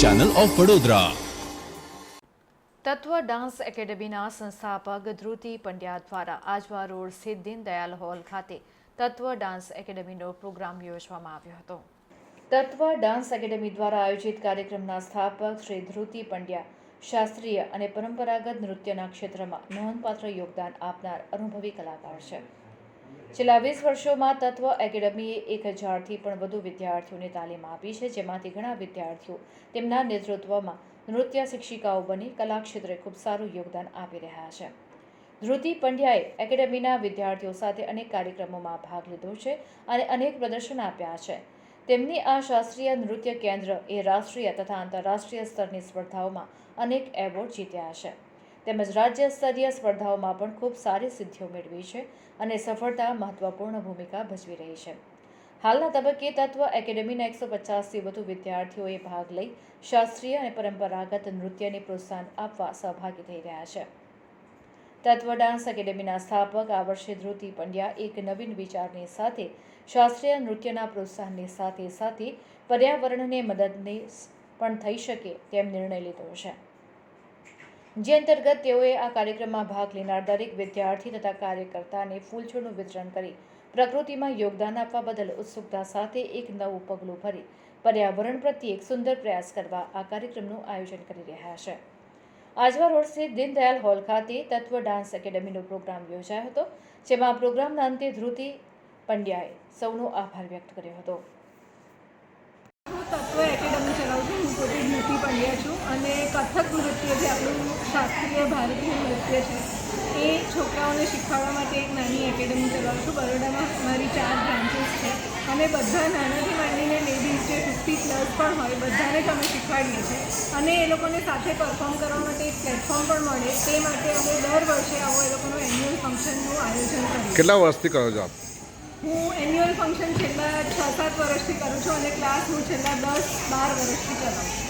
Channel of Vadodara Tatva dance એકેડેમીના સંસ્થાપક ધ્રુતિ પંડ્યા દ્વારા Ajwa road સ્થિત દીનદયાલ હોલ ખાતે તત્વ ડાન્સ એકેડેમીનો પ્રોગ્રામ યોજવામાં આવ્યો હતો. તત્વ ડાન્સ એકેડેમી દ્વારા આયોજિત કાર્યક્રમના સ્થાપક શ્રી ધ્રુતિ પંડ્યા શાસ્ત્રીય અને પરંપરાગત નૃત્યના ક્ષેત્રમાં નોંધપાત્ર યોગદાન આપનાર અનુભવી કલાકાર છે. છેલ્લા વીસ વર્ષોમાં તત્વ એકેડમીએ એક હજારથી પણ વધુ વિદ્યાર્થીઓને તાલીમ આપી છે, જેમાંથી ઘણા વિદ્યાર્થીઓ તેમના નેતૃત્વમાં નૃત્ય શિક્ષિકાઓ બની કલા ક્ષેત્રે ખૂબ સારું યોગદાન આપી રહ્યા છે. ધ્રુતિ પંડ્યાએ એકેડેમીના વિદ્યાર્થીઓ સાથે અનેક કાર્યક્રમોમાં ભાગ લીધો છે અને અનેક પ્રદર્શન આપ્યા છે. તેમની આ શાસ્ત્રીય નૃત્ય કેન્દ્ર એ રાષ્ટ્રીય તથા આંતરરાષ્ટ્રીય સ્તરની સ્પર્ધાઓમાં અનેક એવોર્ડ જીત્યા છે. તેમજ રાજ્ય સ્તરીય સ્પર્ધાઓમાં પણ ખૂબ સારી સિદ્ધિઓ મેળવી છે અને સફળતા મહત્વપૂર્ણ ભૂમિકા ભજવી રહી છે. હાલના તબક્કે તત્વ એકેડેમીના એકસો પચાસથી વધુ વિદ્યાર્થીઓએ ભાગ લઈ શાસ્ત્રીય અને પરંપરાગત નૃત્યને પ્રોત્સાહન આપવા સહભાગી થઈ રહ્યા છે. તત્વ ડાન્સ એકેડેમીના સ્થાપક આ વર્ષે ધ્રુતિ પંડ્યા એક નવીન વિચારની સાથે શાસ્ત્રીય નૃત્યના પ્રોત્સાહનની સાથે સાથે પર્યાવરણને મદદને પણ થઈ શકે તેમ નિર્ણય લીધો છે. જે અંતર્ગત તેઓએ આ કાર્યક્રમમાં ભાગ લેનાર દરેક વિદ્યાર્થી તથા કાર્યકર્તાને ફૂલછોડનું વિતરણ કરી પ્રકૃતિમાં યોગદાન આપવા બદલ ઉત્સુકતા સાથે એક નવું પગલું ભરી પર્યાવરણ પ્રત્યે એક સુંદર પ્રયાસ કરવા આ કાર્યક્રમનું આયોજન કરી રહ્યા છે. આજવા રોડ સ્થિત દીનદયાલ હોલ ખાતે તત્વ ડાન્સ એકેડેમીનો પ્રોગ્રામ યોજાયો હતો, જેમાં પ્રોગ્રામના અંતે ધ્રુતિ પંડ્યાએ સૌનો આભાર વ્યક્ત કર્યો હતો હું તત્વ એકેડમી ચલાવું છું હું પોતે જ્યોતિ પંડ્યા છું અને કથક નૃત્ય જે આપણું શાસ્ત્રીય ભારતીય નૃત્ય છે એ છોકરાઓને શીખવાડવા માટે એક નાની એકેડમી ચલાવું છું બરોડામાં મારી ચાર બ્રાન્ચીસ છે. અને બધા નાનાથી માંડીને લેડીઝ જે ફિફ્ટી પ્લસ પણ હોય બધાને જ અમે શીખવાડીએ છીએ. અને એ લોકોને સાથે પરફોર્મ કરવા માટે એક પ્લેટફોર્મ પણ મળે. તે માટે અમે દર વર્ષે આવો એ લોકોનું એન્યુઅલ ફંક્શનનું આયોજન કરીએ કેટલા વર્ષથી કરો છો આપ? હું એન્યુઅલ ફંક્શન છેલ્લા છ સાત વર્ષથી કરું છું અને ક્લાસ હું છેલ્લા દસ બાર વર્ષથી કરાવું છું.